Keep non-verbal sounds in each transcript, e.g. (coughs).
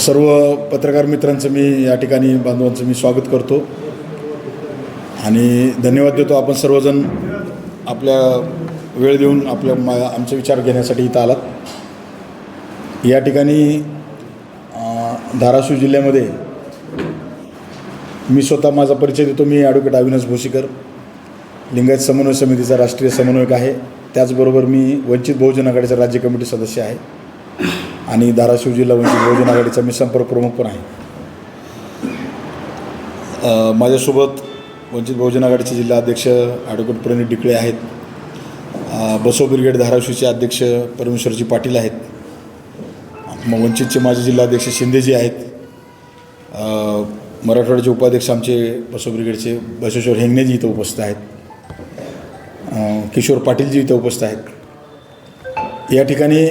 सर्व पत्रकार मित्रांचं मी या ठिकाणी बांधवांचं मी स्वागत करतो. आणि धन्यवाद देतो आपण सर्वजण आपल्या वेळ देऊन आपल्या मा आमचे विचार घेण्यासाठी इथं आलात. या ठिकाणी धाराशिव जिल्ह्यामध्ये मी स्वतः माझा परिचय देतो. मी ॲडव्होकेट अविनाश भोसीकर. लिंगायत समन्वय समितीचा राष्ट्रीय समन्वयक आहे. त्याचबरोबर मी वंचित बहुजन आघाडीचा राज्य कमिटी सदस्य आहे. आणि धाराशिव जिल्हा वंचित बहुजन आघाडीचा मी संपर्क प्रमुख पण आहे. माझ्यासोबत वंचित बहुजन आघाडीचे जिल्हा अध्यक्ष ॲडव्होकेट प्रणित डिकळे आहेत. बसो बसव ब्रिगेड धाराशिवचे अध्यक्ष परमेश्वरजी पाटील आहेत. मग वंचितचे माजी जिल्हाध्यक्ष शिंदेजी आहेत. मराठवाड्याचे उपाध्यक्ष आमचे बसो ब्रिगेडचे बसेश्वर हेंगणेजी इथं उपस्थित आहेत. किशोर पाटीलजी इथं उपस्थित आहेत. या ठिकाणी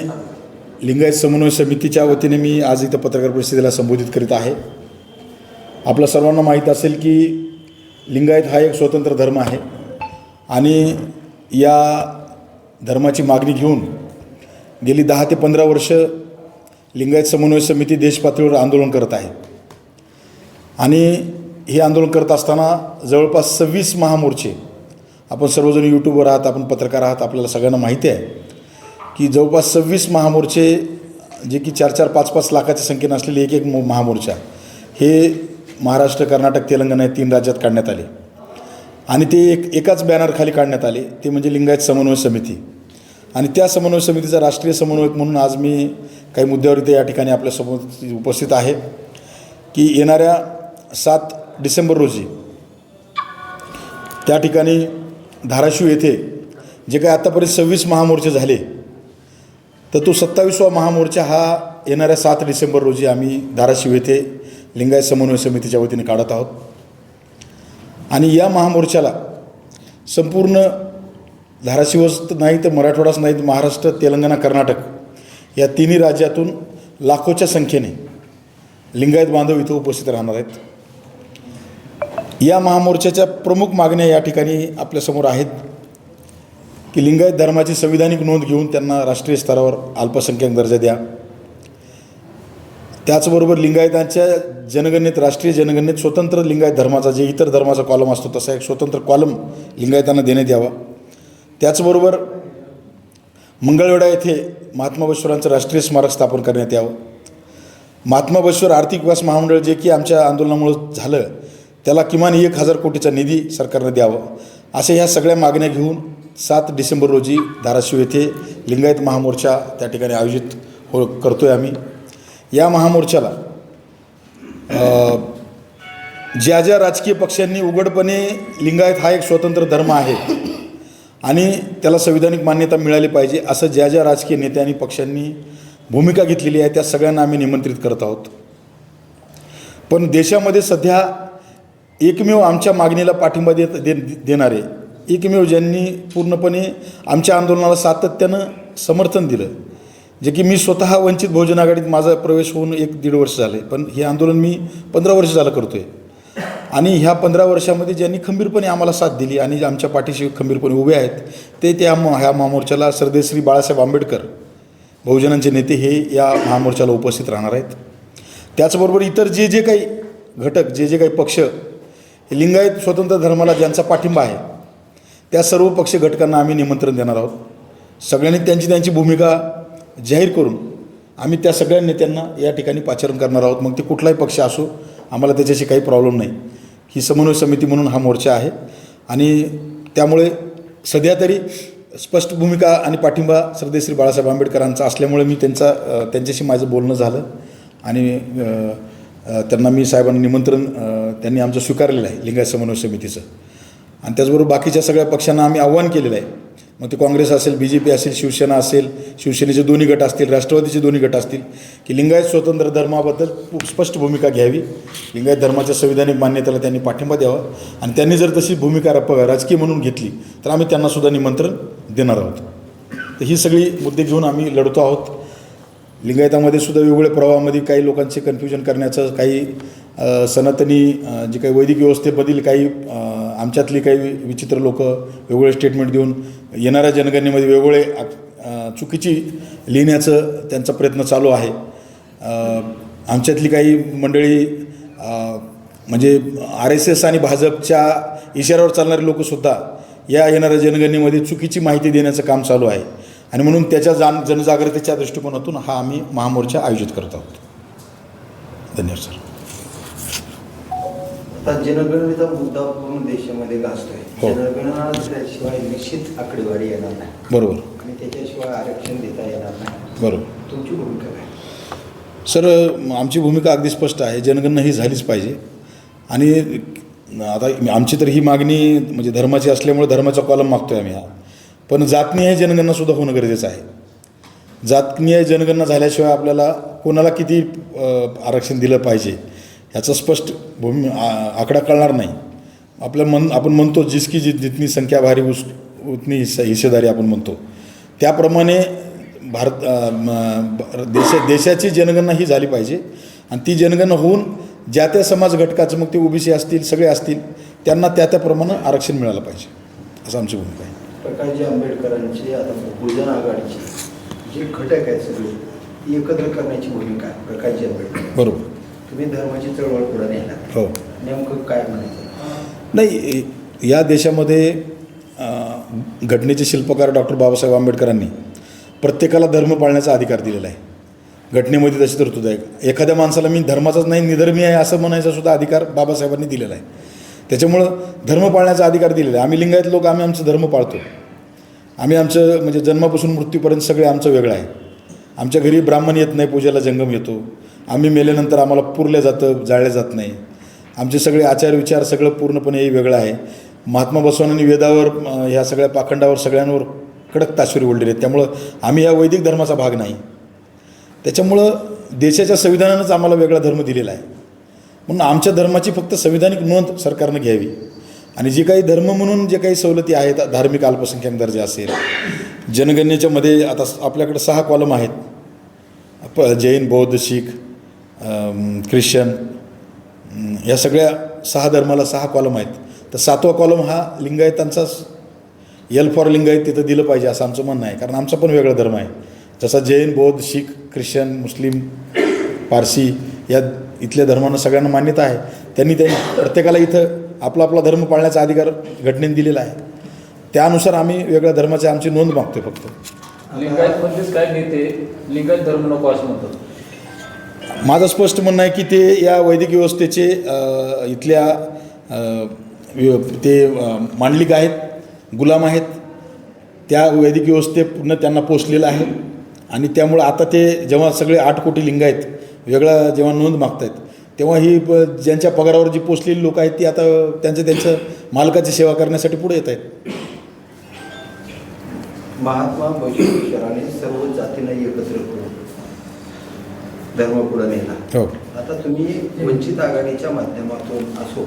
लिंगायत समन्वय समितीच्या वतीने मी आज इथं पत्रकार परिषदेला संबोधित करीत आहे. आपल्या सर्वांना माहीत असेल की लिंगायत हा एक स्वतंत्र धर्म आहे आणि या धर्माची मागणी घेऊन गेली दहा ते पंधरा वर्ष लिंगायत समन्वय समिती देशपातळीवर आंदोलन करत आहे. आणि हे आंदोलन करत असताना जवळपास सव्वीस महामोर्चे आपण सर्वजण यूट्यूबवर आहात आपण पत्रकार आहात आपल्याला सगळ्यांना माहिती आहे की जवळपास सव्वीस महामोर्चे जे की चार चार पाच पाच लाखाच्या संख्येनं असलेले एक एक महामोर्चा हे महाराष्ट्र कर्नाटक तेलंगणा या तीन राज्यात काढण्यात आले. आणि ते एक एकाच बॅनरखाली काढण्यात आले. ते म्हणजे लिंगायत समन्वय समिती. आणि त्या समन्वय समितीचा राष्ट्रीय समन्वयक म्हणून आज मी काही मुद्द्यावर इथे या ठिकाणी आपल्यासमोर उपस्थित आहे की येणाऱ्या सात डिसेंबर रोजी त्या ठिकाणी धाराशिव येथे जे काही आत्तापर्यंत सव्वीस महामोर्चे झाले तर तो सत्तावीसवा महामोर्चा हा येणाऱ्या सात डिसेंबर रोजी आम्ही धाराशिव येथे लिंगायत समन्वय समितीच्या वतीने काढत आहोत. आणि या महामोर्चाला संपूर्ण धाराशिवच नाही तर मराठवाडाच नाही तर महाराष्ट्र तेलंगणा कर्नाटक या तिन्ही राज्यातून लाखोच्या संख्येने लिंगायत बांधव इथं उपस्थित राहणार आहेत. या महामोर्चाच्या प्रमुख मागण्या या ठिकाणी आपल्यासमोर आहेत. की लिंगायत धर्माची संविधानिक नोंद घेऊन त्यांना राष्ट्रीय स्तरावर अल्पसंख्याक दर्जा द्या. त्याचबरोबर लिंगायतांच्या जनगणनेत राष्ट्रीय जनगणनेत स्वतंत्र लिंगायत धर्माचा जे इतर धर्माचा कॉलम असतो तसा एक स्वतंत्र कॉलम लिंगायतांना देण्यात यावा. त्याचबरोबर मंगळवेढा येथे महात्मा बसवरांचं राष्ट्रीय स्मारक स्थापन करण्यात यावं. महात्मा बसवर आर्थिक विकास महामंडळ जे की आमच्या आंदोलनामुळं झालं त्याला किमान एक हजार कोटीचा निधी सरकारनं द्यावं. अशा ह्या सगळ्या मागण्या घेऊन सात डिसेंबर रोजी धाराशिव येथे लिंगायत महामोर्चा त्या ठिकाणी आयोजित हो करतो आहे आम्ही. या महामोर्चाला ज्या ज्या राजकीय पक्षांनी उघडपणे लिंगायत हा एक स्वतंत्र धर्म आहे आणि त्याला संविधानिक मान्यता मिळाली पाहिजे असं ज्या ज्या राजकीय नेत्यांनी पक्षांनी भूमिका घेतलेली आहे त्या सगळ्यांना आम्ही निमंत्रित करत आहोत. पण देशामध्ये सध्या एकमेव आमच्या मागणीला पाठिंबा देत दे देणारे एकमेव ज्यांनी पूर्णपणे आमच्या आंदोलनाला सातत्यानं समर्थन दिलं. जे की मी स्वतः वंचित बहुजन आघाडीत माझा प्रवेश होऊन एक दीड वर्ष झाले पण हे आंदोलन मी पंधरा वर्ष झालं करतो आहे आणि ह्या पंधरा वर्षामध्ये ज्यांनी खंबीरपणे आम्हाला साथ दिली आणि आमच्या पाठीशी खंबीरपणे उभे आहेत ते त्या म- ह्या महामोर्चाला सरदेश्री बाळासाहेब आंबेडकर बहुजनांचे नेते हे या महामोर्चाला उपस्थित राहणार आहेत. त्याचबरोबर इतर जे जे काही घटक जे जे काही पक्ष हे लिंगायत स्वतंत्र धर्माला ज्यांचा पाठिंबा आहे त्या सर्व पक्ष घटकांना आम्ही निमंत्रण देणार आहोत. सगळ्यांनी त्यांची त्यांची भूमिका जाहीर करून आम्ही त्या सगळ्या नेत्यांना या ठिकाणी पाचारण करणार आहोत. मग ते कुठलाही पक्ष असो आम्हाला त्याच्याशी काही प्रॉब्लेम नाही. ही समन्वय समिती म्हणून हा मोर्चा आहे. आणि त्यामुळे सध्या तरी स्पष्ट भूमिका आणि पाठिंबा श्रद्धेश्री बाळासाहेब आंबेडकरांचा असल्यामुळे मी त्यांचा त्यांच्याशी माझं बोलणं झालं. आणि त्यांना मी साहेबांना निमंत्रण त्यांनी आमचं स्वीकारलेलं आहे लिंगायत समन्वय समितीचं. आणि त्याचबरोबर बाकीच्या सगळ्या पक्षांना आम्ही आव्हान केलेलं आहे. मग ते काँग्रेस असेल बी जे पी असेल शिवसेना असेल शिवसेनेचे दोन्ही गट असतील राष्ट्रवादीचे दोन्ही गट असतील की लिंगायत स्वतंत्र धर्माबद्दल खूप स्पष्ट भूमिका घ्यावी. लिंगायत धर्माच्या संविधानिक मान्यतेला त्यांनी पाठिंबा द्यावा. आणि त्यांनी जर तशी भूमिका रप- राजकीय म्हणून घेतली तर आम्ही त्यांनासुद्धा निमंत्रण देणार आहोत. तर ही सगळी मुद्दे घेऊन आम्ही लढतो आहोत. लिंगायतामध्ये सुद्धा वेगवेगळ्या प्रवाहामध्ये काही लोकांचे कन्फ्युजन करण्याचं काही सनातनी जी जे काही वैदिक व्यवस्थेमधील काही आमच्यातली काही विचित्र लोक वेगवेगळे स्टेटमेंट देऊन येणाऱ्या जनगणनेमध्ये वेगवेगळे चुकीची लिहिण्याचं त्यांचा प्रयत्न चालू आहे. आमच्यातली काही मंडळी म्हणजे आर एस एस आणि भाजपच्या इशाऱ्यावर चालणारे लोकसुद्धा या येणाऱ्या जनगणनेमध्ये चुकीची माहिती देण्याचं काम चालू आहे. आणि म्हणून त्याच्या जाण जनजागृतीच्या दृष्टिकोनातून हा आम्ही महामोर्चा आयोजित करत आहोत. धन्यवाद सर. आता जनगणनेचा मुद्दा पूर्ण देशामध्ये गाजतोय. हो. जनगणना झाल्याशिवाय निश्चित आकडेवारी येणार नाही. बरोबर. आणि त्याच्याशिवाय आरक्षण देता येणार नाही. बरोबर. तुमची भूमिका काय? सर आमची भूमिका अगदी स्पष्ट आहे. जनगणना ही झालीच पाहिजे. आणि आता आमची तर ही मागणी म्हणजे धर्माची असल्यामुळे धर्माचा कॉलम मागतो आहे आम्ही हा. पण जातनीय जनगणनासुद्धा होणं गरजेचं आहे. जातनीय जनगणना झाल्याशिवाय आपल्याला कोणाला किती आरक्षण दिलं पाहिजे? ह्याचा स्पष्ट भूमी आ- आकडा कळणार नाही. आपलं मन आपण म्हणतो जिसकी जि जितनी संख्या भारी उस उतनी हिस्सा हिस्सेदारी आपण म्हणतो. त्याप्रमाणे भारत देश देशाची जनगणना ही झाली पाहिजे. आणि ती जनगणना होऊन ज्या त्या समाज घटकाचं मग ते ओबीसी असतील सगळे असतील त्यांना त्या त्याप्रमाणे आरक्षण मिळालं पाहिजे. असं आमची भूमिका आहे. प्रकाशजी आंबेडकरांची आता बहुजन आघाडीची जे घटक आहेत सगळे ती एकत्र करण्याची भूमिका आहे प्रकाशजी आंबेडकर. बरोबर. तुम्ही धर्माची चळवळ पुढे हो. नेमकं काय म्हणायचं? नाही या देशामध्ये घटनेचे शिल्पकार डॉक्टर बाबासाहेब आंबेडकरांनी प्रत्येकाला धर्म पाळण्याचा अधिकार दिलेला आहे. घटनेमध्ये तशी तरतूद आहे एखाद्या माणसाला मी धर्माचाच नाही निधर्मी आहे असं म्हणायचा सुद्धा अधिकार बाबासाहेबांनी दिलेला आहे. त्याच्यामुळं धर्म पाळण्याचा अधिकार दिलेला आहे. आम्ही लिंगायत लोक आम्ही आमचं धर्म पाळतो. आम्ही आमचं म्हणजे जन्मापासून मृत्यूपर्यंत सगळे आमचं वेगळं आहे. आमच्या घरी ब्राह्मण येत नाही पूजेला जंगम येतो. आम्ही मेल्यानंतर आम्हाला पुरलं जातं जाळलं जात नाही. आमचे सगळे आचार विचार सगळं पूर्णपणे वेगळं आहे. महात्मा बसवानांनी वेदावर ह्या सगळ्या पाखंडावर सगळ्यांवर कडक ताशुरी ओढलेली आहेत. त्यामुळं आम्ही या वैदिक धर्माचा भाग नाही. त्याच्यामुळं देशाच्या संविधानानंच आम्हाला वेगळा धर्म दिलेला आहे. म्हणून आमच्या धर्माची फक्त संविधानिक नोंद सरकारनं घ्यावी. आणि जे काही धर्म म्हणून जे काही सवलती आहेत धार्मिक अल्पसंख्याक दर्जा असेल जनगणनेच्यामध्ये आता आपल्याकडे सहा कॉलम आहेत. प जैन बौद्ध शीख ख्रिश्चन या सगळ्या सहा धर्माला सहा कॉलम आहेत. तर सातवा कॉलम हा लिंगायतांचाच यल फॉर लिंगायत तिथं दिलं पाहिजे असं आमचं म्हणणं आहे. कारण आमचा पण वेगळा धर्म आहे. जसा जैन बौद्ध शीख ख्रिश्चन मुस्लिम पारसी या इथल्या धर्मांना सगळ्यांना मान्यता आहे. त्यांनी त्यांनी प्रत्येकाला इथं आपला आपला धर्म पाळण्याचा अधिकार घटनेने दिलेला आहे. त्यानुसार आम्ही वेगळ्या धर्माची आमची नोंद मागतोय फक्त. लिंगायत म्हणजेच काय नेते? लिंगायत धर्म नको असं म्हणतात. माझं स्पष्ट म्हणणं आहे की ते या वैदिक व्यवस्थेचे इथल्या ते मांडलिक आहेत गुलाम आहेत. त्या वैदिक पूर्ण त्यांना पोचलेलं आहे. आणि त्यामुळं आता ते जेव्हा सगळे आठ कोटी लिंग आहेत वेगळा जेव्हा नोंद मागत आहेत तेव्हा ही ज्यांच्या पगारावर जी पोचलेली लोक आहेत ती आता त्यांचं त्यांचं मालकाची सेवा करण्यासाठी पुढे येत आहेत. महात्मा सर्व जातींना एकत्र करून धर्म पुढे नेला. हो. आता तुम्ही वंचित आघाडीच्या माध्यमातून असो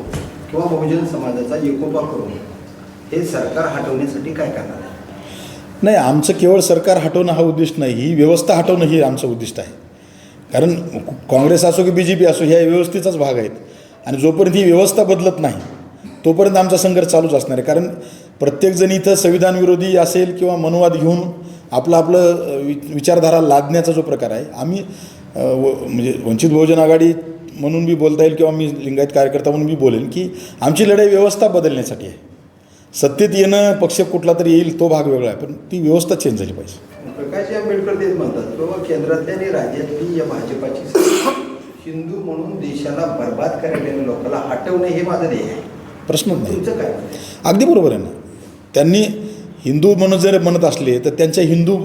किंवा बहुजन समाजाचा एकोपा करून हे सरकार हटवण्यासाठी काय करणार नाही आमचं केवळ सरकार हटवणं हा उद्दिष्ट नाही ही व्यवस्था हटवणं ही आमचं उद्दिष्ट आहे. कारण काँग्रेस असो की बी जे पी असो ह्या व्यवस्थेचाच भाग आहेत. आणि जोपर्यंत ही व्यवस्था बदलत नाही तोपर्यंत आमचा संघर्ष चालूच असणार आहे. कारण प्रत्येकजण इथं संविधानविरोधी असेल किंवा मनोवाद घेऊन आपलं आपलं विचारधारा लादण्याचा जो प्रकार आहे आम्ही व म्हणजे वंचित बहुजन आघाडी म्हणून बी बोलता येईल किंवा मी लिंगायत कार्यकर्ता म्हणून बी बोलेन की आमची लढाई व्यवस्था बदलण्यासाठी आहे. सत्तेत येणं पक्ष कुठला तरी येईल तो भाग वेगळा आहे. पण ती व्यवस्था चेंज झाली पाहिजे. प्रकाश आंबेडकर तेच म्हणतात की बाबा केंद्रातली आणि राज्यातली या भाजपाची हिंदू म्हणून देशाला बर्बाद करायला लोकांना हटवणे हे माझं ध्येय आहे. प्रश्नच नाही. तुमचं काय? अगदी बरोबर आहे ना. त्यांनी हिंदू म्हणून जर म्हणत असले तर त्यांच्या हिंदू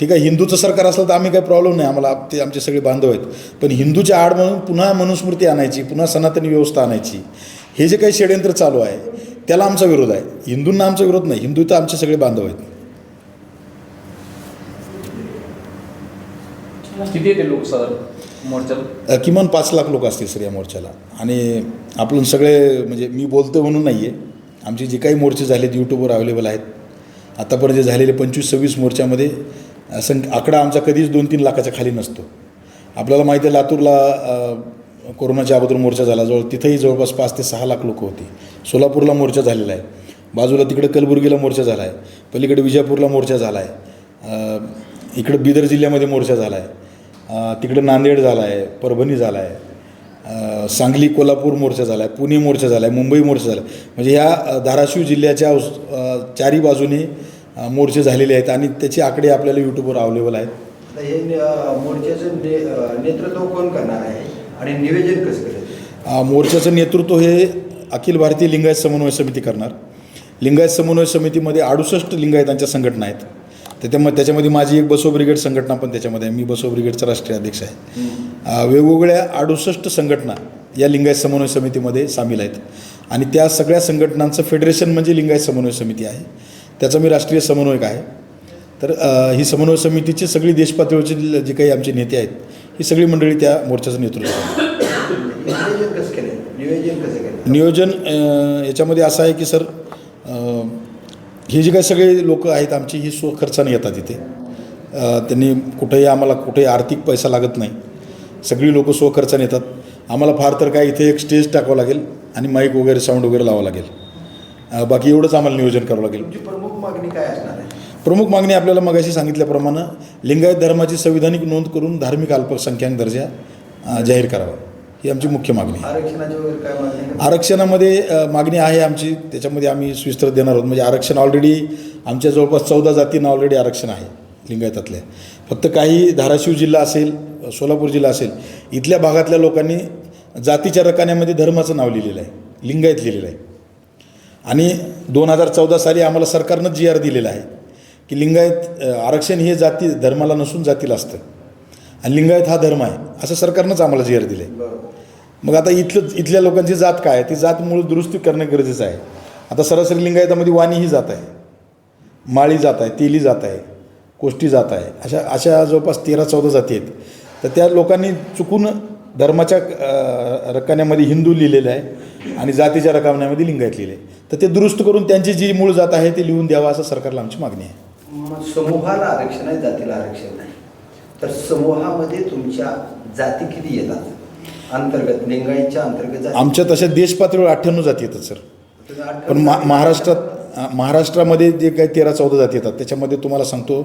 ठीक आहे हिंदूचं सरकार असलं तर आम्ही काही प्रॉब्लेम नाही. आम्हाला ते आमचे सगळे बांधव आहेत. पण हिंदूच्या आड म्हणून पुन्हा मनुस्मृती आणायची पुन्हा सनातनी व्यवस्था आणायची. हे जे काही षडयंत्र चालू आहे त्याला आमचा विरोध आहे. हिंदूंना आमचा विरोध नाही. हिंदू तर आमचे सगळे बांधव आहेत. किती येते लोक साधारण मोर्चाला? अ, किमान पाच लाख लोक असतील सर या मोर्चाला. आणि आपण सगळे म्हणजे मी बोलतो म्हणून नाही आहे आमचे जे काही मोर्चे झालेत यूट्यूबवर अवेलेबल आहेत आतापर्यंत झालेले पंचवीस सव्वीस मोर्चामध्ये संख आकडा आमचा कधीच दोन तीन लाखाच्या खाली नसतो. आपल्याला माहिती आहे लातूरला कोरोनाच्या अगोदर मोर्चा झाला. जवळ तिथंही जवळपास पाच ते सहा लाख लोक होती. सोलापूरला मोर्चा झालेला आहे. बाजूला तिकडं कलबुर्गीला मोर्चा झाला आहे. पलीकडे विजापूरला मोर्चा झाला आहे. इकडं बिदर जिल्ह्यामध्ये मोर्चा झाला आहे. तिकडं नांदेड झाला आहे. परभणी झाला आहे. सांगली कोल्हापूर मोर्चा झाला आहे पुणे मोर्चा झाला आहे मुंबई मोर्चा झाला आहे म्हणजे ह्या धाराशिव जिल्ह्याच्या चारी बाजूने मोर्चे झालेले आहेत आणि त्याचे आकडे आपल्याला यूट्यूबवर अवेलेबल आहेत. हे मोर्चाचं ने नेतृत्व कोण करणार आहे आणि नियोजन कसं करेल? मोर्चाचं नेतृत्व हे अखिल भारतीय लिंगायत समन्वय समिती करणार. लिंगायत समन्वय समितीमध्ये अडुसष्ट लिंगायतांच्या संघटना आहेत. त्याच्यामध्ये त्याच्यामध्ये माझी एक बसो ब्रिगेड संघटना पण त्याच्यामध्ये आहे. मी बसो ब्रिगेडचा राष्ट्रीय अध्यक्ष आहे. वेगवेगळ्या अडुसष्ट संघटना या लिंगायत समन्वय समितीमध्ये सामील आहेत. आणि त्या सगळ्या संघटनांचं फेडरेशन म्हणजे लिंगायत समन्वय समिती आहे. त्याचा मी राष्ट्रीय समन्वयक आहे. तर ही समन्वय समितीची सगळी देशपातळीवरची जे काही आमचे नेते आहेत ही सगळी मंडळी त्या मोर्चाचं नेतृत्व (coughs) नियोजन याच्यामध्ये असं आहे की सर हे जे काही सगळे लोक आहेत आमची ही स्वखर्चाने येतात इथे. त्यांनी कुठेही आम्हाला कुठेही आर्थिक पैसा लागत नाही. सगळी लोक स्वखर्चाने येतात. आम्हाला फार तर काय इथे एक स्टेज टाकावं लागेल आणि माईक वगैरे साऊंड वगैरे लावावं लागेल. बाकी एवढंच आम्हाला नियोजन करावं लागेल. प्रमुख मागणी काय असणार आहे? प्रमुख मागणी आपल्याला मगाशी सांगितल्याप्रमाणे लिंगायत धर्माची संविधानिक नोंद करून धार्मिक अल्पसंख्याक दर्जा जाहीर करावा. ही आमची मुख्य मागणी आहे? आरक्षणामध्ये मागणी आहे आमची. त्याच्यामध्ये आम्ही विस्तृत देणार आहोत. म्हणजे आरक्षण ऑलरेडी आमच्या जवळपास चौदा जातींना ऑलरेडी आरक्षण आहे लिंगायतातल्या. फक्त काही धाराशिव जिल्हा असेल सोलापूर जिल्हा असेल इथल्या भागातल्या लोकांनी जातीच्या रकान्यामध्ये धर्माचं नाव लिहिलेलं आहे. लिंगायत लिहिलेलं आहे. आणि दोन हजार चौदा साली आम्हाला सरकारनं जी आर दिलेला आहे की लिंगायत आरक्षण हे जाती धर्माला नसून जातीला असतं. आणि लिंगायत हा धर्म आहे असं सरकारनंच आम्हाला जी आर दिलं आहे मग आता इथलं इथल्या लोकांची जात काय? आहे ती जात मूळ दुरुस्ती करणं गरजेचं आहे. आता सरासरी लिंगायतामध्ये वाणी ही जात आहे. माळी जात आहे तेली जात आहे कोष्टी जात आहे. अशा अशा जवळपास तेरा चौदा जाती आहेत. तर त्या लोकांनी चुकून धर्माच्या रकान्यामध्ये हिंदू लिहिलेलं आहे आणि जातीच्या रकान्यामध्ये लिंगायत लिहिले तर ते दुरुस्त करून त्यांची जी मूळ जात आहे ती लिहून द्यावा असं सरकारला आमची मागणी आहे. समूहाला आरक्षण आहे जातीला आरक्षण नाही. तर समूहामध्ये तुमच्या जाती किती येतात? अंतर्गत लिंगायतच्या अंतर्गत आमच्या तशा देशपातळीवर अठ्ठ्याण्णव जाती येतात सर. पण मा महाराष्ट्रात महाराष्ट्रामध्ये जे काही तेरा चौदा जाती येतात त्याच्यामध्ये तुम्हाला सांगतो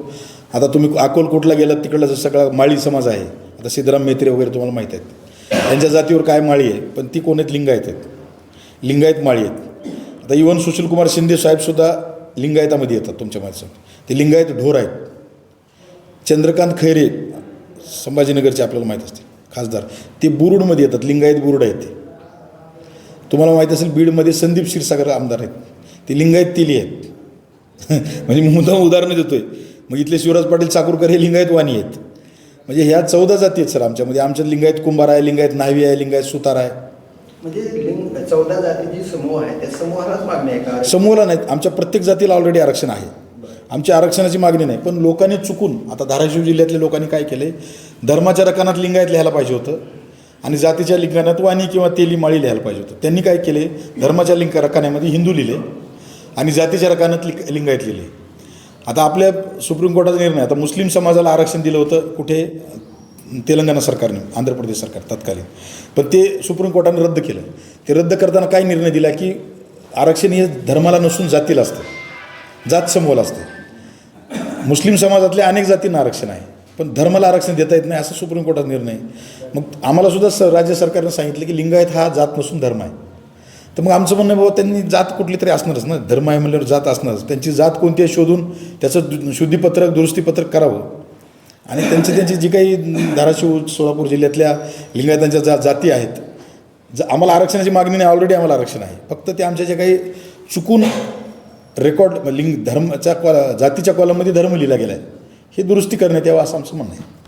आता तुम्ही अकोलकोटला गेलात तिकडला जो सगळा माळी समाज आहे आता सिद्धराम मेत्रे वगैरे तुम्हाला माहीत आहेत. त्यांच्या जातीवर काय माळी आहे पण ती कोण आहेत? लिंगायत आहेत. लिंगायत माळी आहेत. आता इवन सुशीलकुमार शिंदे साहेबसुद्धा लिंगायतामध्ये येतात तुमच्या माणसं. ते लिंगायत ढोर आहेत. चंद्रकांत खैरे संभाजीनगरचे आपल्याला माहीत असते खासदार. ते बुरुडमध्ये येतात लिंगायत बुरुड आहेत ते. तुम्हाला माहीत असेल बीडमध्ये संदीप क्षीरसागर आमदार आहेत. ते लिंगायत तेली आहेत. (laughs) म्हणजे मुद्दाम उदाहरणं देतोय. मग इथले शिवराज पाटील चाकूरकर हे लिंगायत वाणी आहेत. म्हणजे ह्या चौदा जाती आहेत सर आमच्यामध्ये. आमच्यात लिंगायत कुंभार आहे लिंगायत न्हावी आहे लिंगायत सुतार आहे. म्हणजे चौदा जातीची समूह आहे त्या समूहालाच मागणी आहे का? समूहाला नाहीत. आमच्या प्रत्येक जातीला ऑलरेडी आरक्षण आहे. आमच्या आरक्षणाची मागणी नाही. पण लोकांनी चुकून आता धाराशिव जिल्ह्यातल्या लोकांनी काय केलं धर्माच्या रकानात लिंगायत लिहायला पाहिजे होतं. आणि जातीच्या लिंगाणात वाणी किंवा तेली माळी लिहायला पाहिजे होतं. त्यांनी काय केले? धर्माच्या लिंग रकान्यामध्ये हिंदू लिहिले आणि जातीच्या रकानात लिंग लिंगायत लिहिले. आता आपल्या सुप्रीम कोर्टाचा निर्णय आता मुस्लिम समाजाला आरक्षण दिलं होतं कुठे? तेलंगणा सरकारने आंध्र प्रदेश सरकार तत्कालीन. पण ते सुप्रीम कोर्टाने रद्द केलं. ते रद्द करताना काय निर्णय दिला की आरक्षण हे धर्माला नसून जातीला असतं. जात समूहाला असतं. मुस्लिम समाजातल्या अनेक जातींना आरक्षण आहे. पण धर्माला आरक्षण देता येत नाही असं सुप्रीम कोर्टाचा निर्णय. मग आम्हाला सुद्धा स राज्य सरकारनं सांगितलं की लिंगायत हा जात नसून धर्म आहे. तर मग आमचं म्हणणं बाबा त्यांनी जात कुठली तरी असणारच ना. धर्म आहे म्हणल्यावर जात असणारच. त्यांची जात कोणती आहे शोधून त्याचं शुद्धीपत्रक दुरुस्तीपत्रक करावं. आणि त्यांची त्यांची जी काही धाराशिव सोलापूर जिल्ह्यातल्या लिंगायतांच्या जा जाती आहेत ज आम्हाला आरक्षणाची मागणी नाही ऑलरेडी आम्हाला आरक्षण आहे. फक्त ते आमच्या जे काही चुकून रेकॉर्ड लिंग धर्माच्या कॉ जातीच्या कॉलममध्ये धर्म लिहिला गेला आहे ही दुरुस्ती करण्यात यावं असं आमचं म्हणणं आहे.